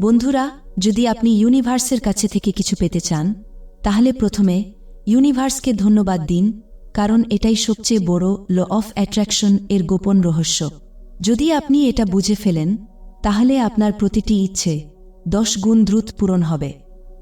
বন্ধুরা, যদি আপনি ইউনিভার্সের কাছে থেকে কিছু পেতে চান, তাহলে প্রথমে ইউনিভার্সকে ধন্যবাদ দিন, কারণ এটাই সবচেয়ে বড় ল অফ অ্যাট্রাকশন এর গোপন রহস্য। যদি আপনি এটা বুঝে ফেলেন, তাহলে আপনার প্রতিটি ইচ্ছে দশ গুণ দ্রুত পূরণ হবে।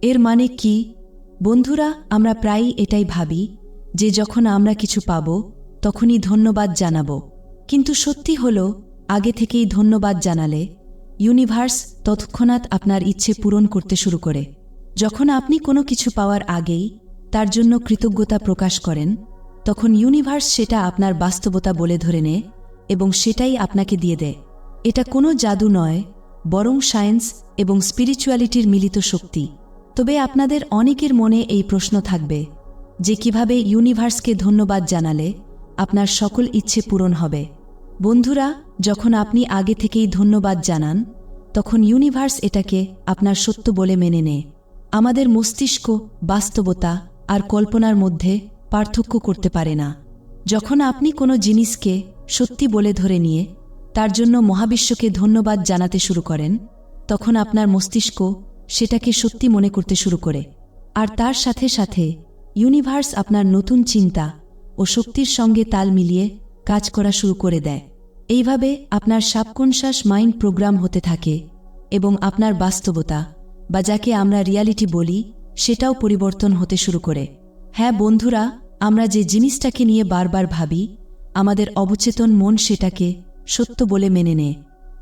এর মানে কি? বন্ধুরা, আমরা প্রায়ই এটাই ভাবি যে যখন আমরা কিছু পাব, তখনই ধন্যবাদ জানাব। কিন্তু সত্যি হল, আগে থেকেই ধন্যবাদ জানালে ইউনিভার্স তৎক্ষণাৎ আপনার ইচ্ছে পূরণ করতে শুরু করে। যখন আপনি কোনো কিছু পাওয়ার আগেই তার জন্য কৃতজ্ঞতা প্রকাশ করেন, তখন ইউনিভার্স সেটা আপনার বাস্তবতা বলে ধরে নেয় এবং সেটাই আপনাকে দিয়ে দেয়। এটা কোনো জাদু নয়, বরং সায়েন্স এবং স্পিরিচুয়ালিটির মিলিত শক্তি। তবে আপনাদের অনেকের মনে এই প্রশ্ন থাকবে যে কীভাবে ইউনিভার্সকে ধন্যবাদ জানালে আপনার সকল ইচ্ছে পূরণ হবে। বন্ধুরা, যখন আপনি আগে থেকেই ধন্যবাদ জানান, তখন ইউনিভার্স এটাকে আপনার সত্য বলে মেনে নেয়। আমাদের মস্তিষ্ক বাস্তবতা আর কল্পনার মধ্যে পার্থক্য করতে পারে না। যখন আপনি কোনো জিনিসকে সত্যি বলে ধরে নিয়ে তার জন্য মহাবিশ্বকে ধন্যবাদ জানাতে শুরু করেন, তখন আপনার মস্তিষ্ক সেটাকে সত্যি মনে করতে শুরু করে। আর তার সাথে সাথে ইউনিভার্স আপনার নতুন চিন্তা ও শক্তির সঙ্গে তাল মিলিয়ে কাজ করা শুরু করে দেয়। এইভাবে আপনার সাবকনশাস মাইন্ড প্রোগ্রাম হতে থাকে এবং আপনার বাস্তবতা, বা যাকে আমরা রিয়ালিটি বলি, সেটাও পরিবর্তন হতে শুরু করে। হ্যাঁ বন্ধুরা, আমরা যে জিনিসটাকে নিয়ে বারবার ভাবি, আমাদের অবচেতন মন সেটাকে সত্য বলে মেনে নেয়।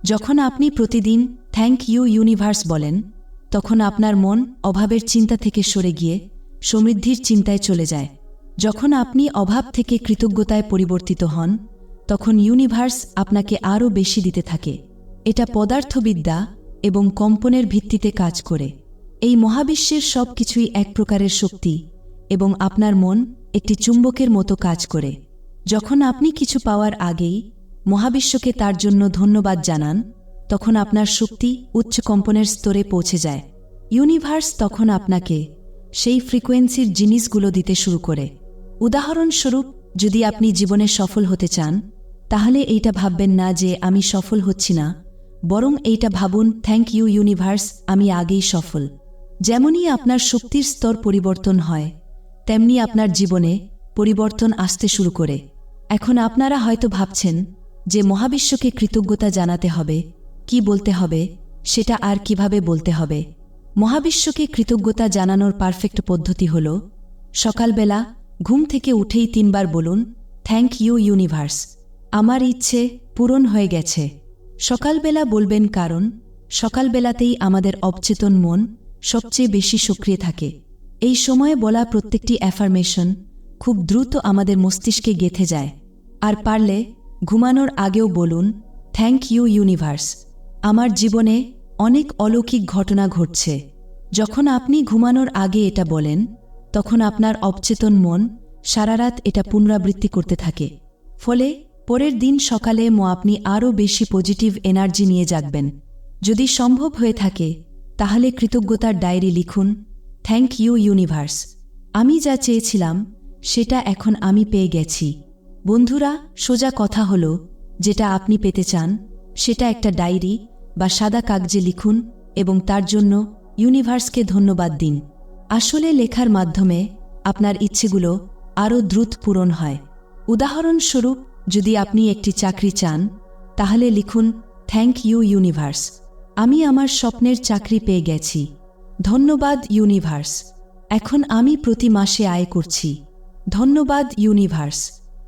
যখন আপনি প্রতিদিন থ্যাংক ইউ ইউনিভার্স বলেন, তখন আপনার মন অভাবের চিন্তা থেকে সরে গিয়ে সমৃদ্ধির চিন্তায় চলে যায়। যখন আপনি অভাব থেকে কৃতজ্ঞতায় পরিবর্তিত হন, তখন ইউনিভার্স আপনাকে আরও বেশি দিতে থাকে। এটা পদার্থবিদ্যা এবং কম্পনের ভিত্তিতে কাজ করে। এই মহাবিশ্বের সব কিছুই এক প্রকারের শক্তি এবং আপনার মন একটি চুম্বকের মতো কাজ করে। যখন আপনি কিছু পাওয়ার আগেই মহাবিশ্বকে তার জন্য ধন্যবাদ জানান, তখন আপনার শক্তি উচ্চ কম্পনের স্তরে পৌঁছে যায়। ইউনিভার্স তখন আপনাকে সেই ফ্রিকোয়েন্সির জিনিসগুলো দিতে শুরু করে। উদাহরণস্বরূপ, যদি আপনি জীবনে সফল হতে চান, তাহলে এইটা ভাববেন না যে আমি সফল হচ্ছি না, বরং এইটা ভাবুন থ্যাংক ইউ ইউনিভার্স আমি আগেই সফল। যেমনই আপনার শক্তির স্তর পরিবর্তন হয়, তেমনি আপনার জীবনে পরিবর্তন আসতে শুরু করে। এখন আপনারা হয়তো ভাবছেন যে মহাবিশ্বকে কৃতজ্ঞতা জানাতে হবে, কি বলতে হবে, সেটা আর কীভাবে বলতে হবে? মহাবিশ্বকে কৃতজ্ঞতা জানানোর পারফেক্ট পদ্ধতি হল, সকালবেলা ঘুম থেকে উঠেই তিনবার বলুন থ্যাংক ইউ ইউনিভার্স আমার ইচ্ছে পূরণ হয়ে গেছে। সকালবেলা বলবেন কারণ, সকালবেলাতেই আমাদের অবচেতন মন সবচেয়ে বেশি সক্রিয় থাকে। এই সময়ে বলা প্রত্যেকটি অ্যাফার্মেশন খুব দ্রুত আমাদের মস্তিষ্কে গেথে যায়। আর পারলে ঘুমানোর আগেও বলুন থ্যাংক ইউ ইউনিভার্স আমার জীবনে অনেক অলৌকিক ঘটনা ঘটছে। যখন আপনি ঘুমানোর আগে এটা বলেন তখন আপনার অবচেতন মন সারারাত এটা পুনরাবৃত্তি করতে থাকে। ফলে পরের দিন সকালে মো আপনি আরও বেশি পজিটিভ এনার্জি নিয়ে জাগবেন। যদি সম্ভব হয়ে থাকে, তাহলে কৃতজ্ঞতার ডায়েরি লিখুন থ্যাংক ইউ ইউনিভার্স আমি যা চেয়েছিলাম, সেটা এখন আমি পেয়ে গেছি। বন্ধুরা, সোজা কথা হল, যেটা আপনি পেতে চান, সেটা একটা ডায়েরি বা সাদা কাগজে লিখুন এবং তার জন্য ইউনিভার্সকে ধন্যবাদ দিন। আসলে লেখার মাধ্যমে আপনার ইচ্ছেগুলো আরও দ্রুত পূরণ হয়। উদাহরণস্বরূপ, যদি আপনি একটি চাকরি চান, তাহলে লিখুন থ্যাংক ইউ ইউনিভার্স আমি আমার স্বপ্নের চাকরি পেয়ে গেছি। ধন্যবাদ ইউনিভার্স এখন আমি প্রতি মাসে আয় করছি। ধন্যবাদ ইউনিভার্স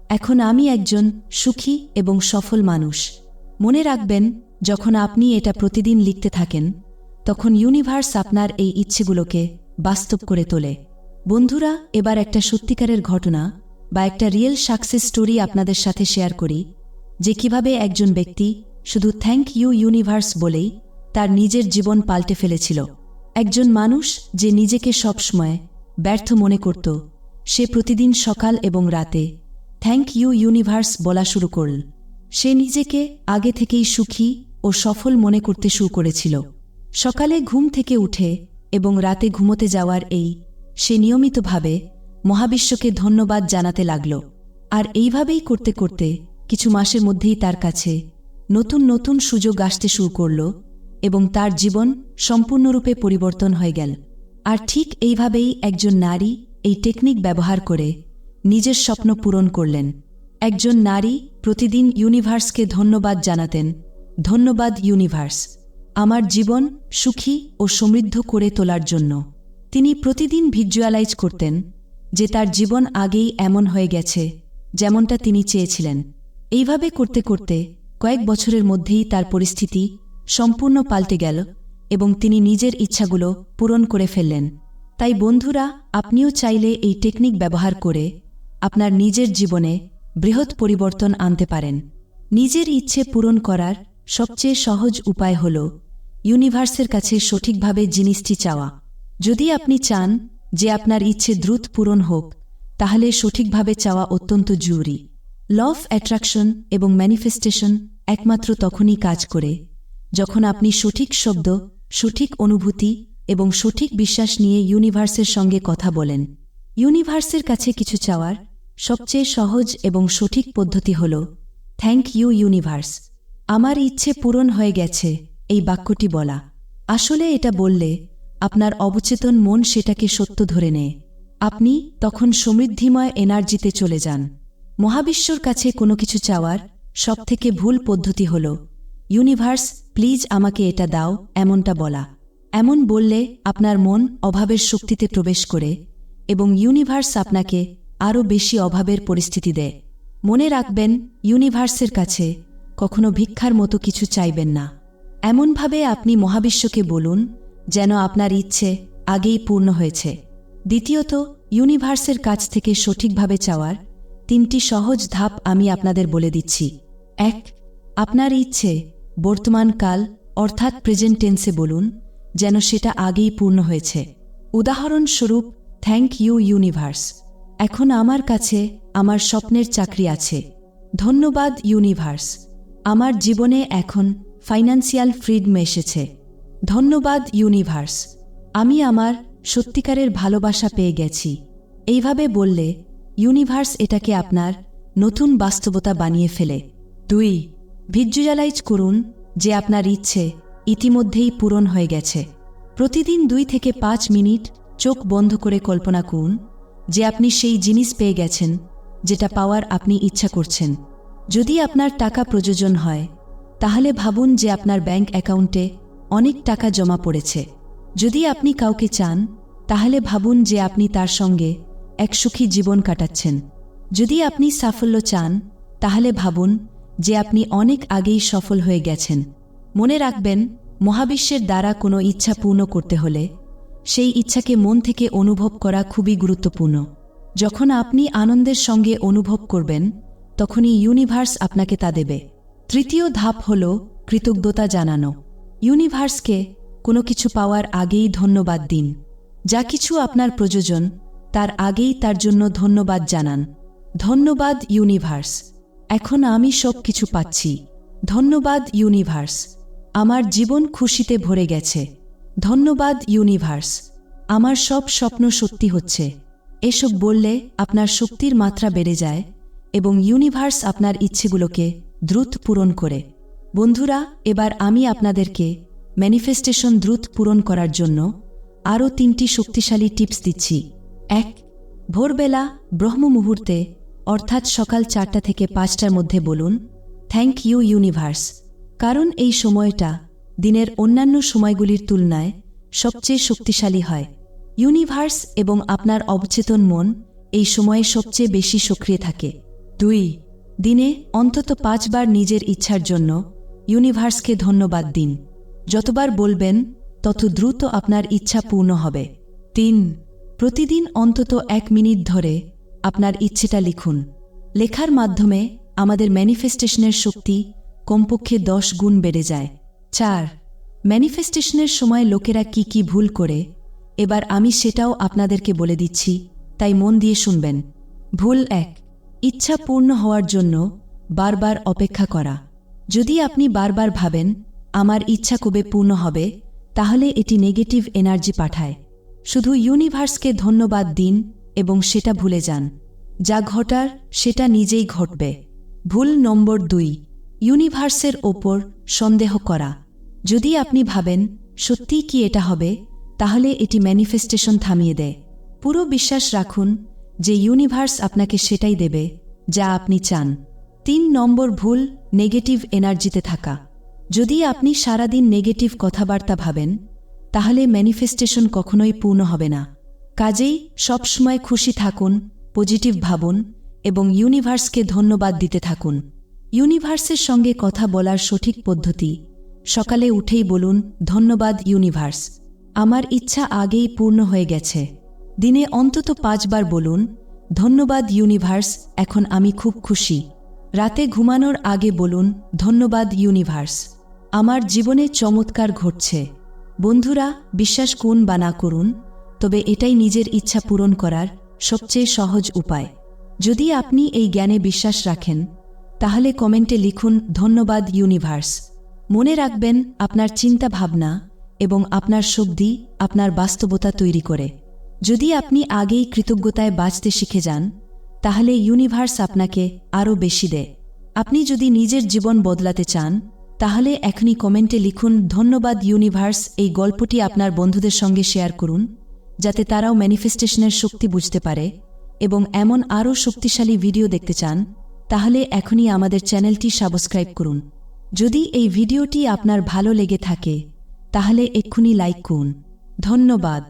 এখন আমি একজন সুখী এবং সফল মানুষ। মনে রাখবেন, যখন আপনি এটা প্রতিদিন লিখতে থাকেন, তখন ইউনিভার্স আপনার এই ইচ্ছেগুলোকে বাস্তব করে তোলে। বন্ধুরা, এবার একটা সত্যিকারের ঘটনা বা একটা রিয়েল সাকসেস স্টোরি আপনাদের সাথে শেয়ার করি, যে কীভাবে একজন ব্যক্তি শুধু থ্যাংক ইউ ইউনিভার্স বলেই তার নিজের জীবন পাল্টে ফেলেছিল। একজন মানুষ যে নিজেকে সবসময় ব্যর্থ মনে করত, সে প্রতিদিন সকাল এবং রাতে থ্যাংক ইউ ইউনিভার্স বলা শুরু করল। সে নিজেকে আগে থেকেই সুখী ও সফল মনে করতে শুরু করেছিল। সকালে ঘুম থেকে উঠে এবং রাতে ঘুমোতে যাওয়ার এই, সে নিয়মিতভাবে মহাবিশ্বকে ধন্যবাদ জানাতে লাগল। আর এইভাবেই করতে করতে কিছু মাসের মধ্যেই তার কাছে নতুন নতুন সুযোগ আসতে শুরু করল এবং তার জীবন সম্পূর্ণরূপে পরিবর্তন হয়ে গেল। আর ঠিক এইভাবেই একজন নারী এই টেকনিক ব্যবহার করে নিজের স্বপ্ন পূরণ করলেন। একজন নারী প্রতিদিন ইউনিভার্সকে ধন্যবাদ জানাতেন। ধন্যবাদ ইউনিভার্স। আমার জীবন সুখী ও সমৃদ্ধ করে তোলার জন্য। তিনি প্রতিদিন ভিজুয়ালাইজ করতেন, যে তার জীবন আগেই এমন হয়ে গেছে, যেমনটা তিনি চেয়েছিলেন। এইভাবে করতে করতে কয়েক বছরের মধ্যেই তার পরিস্থিতি সম্পূর্ণ পাল্টে গেল এবং তিনি নিজের ইচ্ছাগুলো পূরণ করে ফেললেন। তাই বন্ধুরা, আপনিও চাইলে এই টেকনিক ব্যবহার করে আপনার নিজের জীবনে বৃহৎ পরিবর্তন আনতে পারেন। নিজের ইচ্ছে পূরণ করার সবচেয়ে সহজ উপায় হল ইউনিভার্সের কাছে সঠিকভাবে জিনিসটি চাওয়া। যদি আপনি চান যে আপনার ইচ্ছে দ্রুত পূরণ হোক, তাহলে সঠিকভাবে চাওয়া অত্যন্ত জরুরি। ল অফ অ্যাট্রাকশন এবং ম্যানিফেস্টেশন একমাত্র তখনই কাজ করে, যখন আপনি সঠিক শব্দ, সঠিক অনুভূতি এবং সঠিক বিশ্বাস নিয়ে ইউনিভার্সের সঙ্গে কথা বলেন। ইউনিভার্সের কাছে কিছু চাওয়ার সবচেয়ে সহজ এবং সঠিক পদ্ধতি হল, থ্যাংক ইউ ইউনিভার্স, আমার ইচ্ছে পূরণ হয়ে গেছে। এই বাক্যটি বলা। আসলে এটা বললে আপনার অবচেতন মন সেটাকে সত্য ধরে নেয়। আপনি তখন সমৃদ্ধিময় এনার্জিতে চলে যান। মহাবিশ্বর কাছে কোনো কিছু চাওয়ার সবথেকে ভুল পদ্ধতি হল, ইউনিভার্স, প্লিজ আমাকে এটা দাও, এমনটা বলা। এমন বললে আপনার মন অভাবের শক্তিতে প্রবেশ করে এবং ইউনিভার্স আপনাকে আরও বেশি অভাবের পরিস্থিতি দেয়। মনে রাখবেন, ইউনিভার্সের কাছে কখনো ভিক্ষার মতো কিছু চাইবেন না। এমনভাবে আপনি মহাবিশ্বকে বলুন, যেন আপনার ইচ্ছে আগেই পূর্ণ হয়েছে। দ্বিতীয়ত, ইউনিভার্সের কাছ থেকে সঠিকভাবে চাওয়ার তিনটি সহজ ধাপ আমি আপনাদের বলে দিচ্ছি। এক, আপনার ইচ্ছে বর্তমান কাল অর্থাৎ প্রেজেন্ট টেন্সে বলুন, যেন সেটা আগেই পূর্ণ হয়েছে। উদাহরণস্বরূপ থ্যাংক ইউ ইউনিভার্স এখন আমার কাছে আমার স্বপ্নের চাকরি আছে। ধন্যবাদ ইউনিভার্স আমার জীবনে এখন ফাইন্যান্সিয়াল ফ্রিডম এসেছে। ধন্যবাদ, ইউনিভার্স। আমি আমার সত্যিকারের ভালোবাসা পেয়ে গেছি। এইভাবে বললে, ইউনিভার্স এটাকে আপনার নতুন বাস্তবতা বানিয়ে ফেলে। দুই ভিজুয়ালাইজ করুন যে আপনার ইচ্ছে ইতিমধ্যেই পূরণ হয়ে গেছে। প্রতিদিন দুই থেকে পাঁচ মিনিট চোখ বন্ধ করে কল্পনা করুন যে আপনি সেই জিনিস পেয়ে গেছেন যেটা পাওয়ার আপনি ইচ্ছা করছেন। যদি আপনার টাকা প্রয়োজন হয় তাহলে ভাবুন যে আপনার ব্যাংক অ্যাকাউন্টে অনেক টাকা জমা পড়েছে। যদি আপনি কাউকে চান, তাহলে ভাবুন যে আপনি তার সঙ্গে এক সুখী জীবন কাটাচ্ছেন। যদি আপনি সাফল্য চান, তাহলে ভাবুন যে আপনি অনেক আগেই সফল হয়ে গেছেন। মনে রাখবেন, মহাবিশ্বের দ্বারা কোনো ইচ্ছা পূর্ণ করতে হলে সেই ইচ্ছাকে মন থেকে অনুভব করা খুবই গুরুত্বপূর্ণ। যখন আপনি আনন্দের সঙ্গে অনুভব করবেন, তখনই ইউনিভার্স আপনাকে তা দেবে। তৃতীয় ধাপ হল কৃতজ্ঞতা জানানো। ইউনিভার্সকে কোনো কিছু পাওয়ার আগেই ধন্যবাদ দিন। যা কিছু আপনার প্রয়োজন, তার আগেই তার জন্য ধন্যবাদ জানান। ধন্যবাদ ইউনিভার্স, এখন আমি সব কিছু পাচ্ছি। ধন্যবাদ ইউনিভার্স, আমার জীবন খুশিতে ভরে গেছে। ধন্যবাদ ইউনিভার্স, আমার সব স্বপ্ন সত্যি হচ্ছে। এসব বললে আপনার শক্তির মাত্রা বেড়ে যায় এবং ইউনিভার্স আপনার ইচ্ছেগুলোকে দ্রুত পূরণ করে। বন্ধুরা, এবার আমি আপনাদেরকে ম্যানিফেস্টেশন দ্রুত পূরণ করার জন্য আরও তিনটি শক্তিশালী টিপস দিচ্ছি। এক, ভোরবেলা, ব্রহ্ম মুহূর্তে, অর্থাৎ সকাল চারটা থেকে পাঁচটার মধ্যে বলুন থ্যাংক ইউ ইউনিভার্স কারণ এই সময়টা দিনের অন্যান্য সময়গুলির তুলনায় সবচেয়ে শক্তিশালী হয়। ইউনিভার্স এবং আপনার অবচেতন মন এই সময়ে সবচেয়ে বেশি সক্রিয় থাকে। দুই দিনে অন্তত পাঁচবার নিজের ইচ্ছার জন্য ইউনিভার্সকে ধন্যবাদ দিন। যতবার বলবেন, তত দ্রুত আপনার ইচ্ছা পূর্ণ হবে। তিন, প্রতিদিন অন্তত এক মিনিট ধরে আপনার ইচ্ছেটা লিখুন। লেখার মাধ্যমে আমাদের ম্যানিফেস্টেশনের শক্তি কমপক্ষে দশ গুণ বেড়ে যায়। চার, ম্যানিফেস্টেশনের সময় লোকেরা কি কি ভুল করে, এবার আমি সেটাও আপনাদেরকে বলে দিচ্ছি, তাই মন দিয়ে শুনবেন। ভুল এক ইচ্ছা পূর্ণ হওয়ার জন্য বারবার অপেক্ষা করা। যদি আপনি বারবার ভাবেন, আমার ইচ্ছা কবে পূর্ণ হবে, তাহলে এটি নেগেটিভ এনার্জি পাঠায়। শুধু ইউনিভার্সকে ধন্যবাদ দিন এবং সেটা ভুলে যান। যা ঘটার, সেটা নিজেই ঘটবে। ভুল নম্বর দুই, ইউনিভার্সের ওপর সন্দেহ করা। যদি আপনি ভাবেন, সত্যিই কি এটা হবে? তাহলে এটি ম্যানিফেস্টেশন থামিয়ে দেয়। পুরো বিশ্বাস রাখুন যে ইউনিভার্স আপনাকে সেটাই দেবে, যা আপনি চান। তিন নম্বর ভুল নেগেটিভ এনার্জিতে থাকা। যদি আপনি সারাদিন নেগেটিভ কথাবার্তা ভাবেন, তাহলে ম্যানিফেস্টেশন কখনোই পূর্ণ হবে না। কাজেই সবসময় খুশি থাকুন পজিটিভ ভাবুন এবং ইউনিভার্সকে ধন্যবাদ দিতে থাকুন। ইউনিভার্সের সঙ্গে কথা বলার সঠিক পদ্ধতি, সকালে উঠেই বলুন, ধন্যবাদ ইউনিভার্স আমার ইচ্ছা আগেই পূর্ণ হয়ে গেছে। দিনে অন্তত পাঁচবার বলুন, ধন্যবাদ, ইউনিভার্স, এখন আমি খুব খুশি। রাতে ঘুমানোর আগে বলুন, ধন্যবাদ, ইউনিভার্স, আমার জীবনে চমৎকার ঘটছে। বন্ধুরা, বিশ্বাস কোন বা না করুন, তবে এটাই নিজের ইচ্ছা পূরণ করার সবচেয়ে সহজ উপায়। যদি আপনি এই জ্ঞানে বিশ্বাস রাখেন, তাহলে কমেন্টে লিখুন, ধন্যবাদ, ইউনিভার্স। মনে রাখবেন, আপনার চিন্তা ভাবনা এবং আপনার শক্তি আপনার বাস্তবতা তৈরি করে। যদি আপনি আগেই কৃতজ্ঞতায় বাঁচতে শিখে যান, তাহলে ইউনিভার্স আপনাকে আরও বেশি দেয়। আপনি যদি নিজের জীবন বদলাতে চান, তাহলে এখনই কমেন্টে লিখুন, ধন্যবাদ ইউনিভার্স এই গল্পটি আপনার বন্ধুদের সঙ্গে শেয়ার করুন, যাতে তারাও ম্যানিফেস্টেশনের শক্তি বুঝতে পারে এবং এমন আরও শক্তিশালী ভিডিও দেখতে চান, তাহলে এখনই আমাদের চ্যানেলটি সাবস্ক্রাইব করুন। যদি এই ভিডিওটি আপনার ভালো লেগে থাকে, তাহলে এক্ষুনি লাইক করুন। ধন্যবাদ।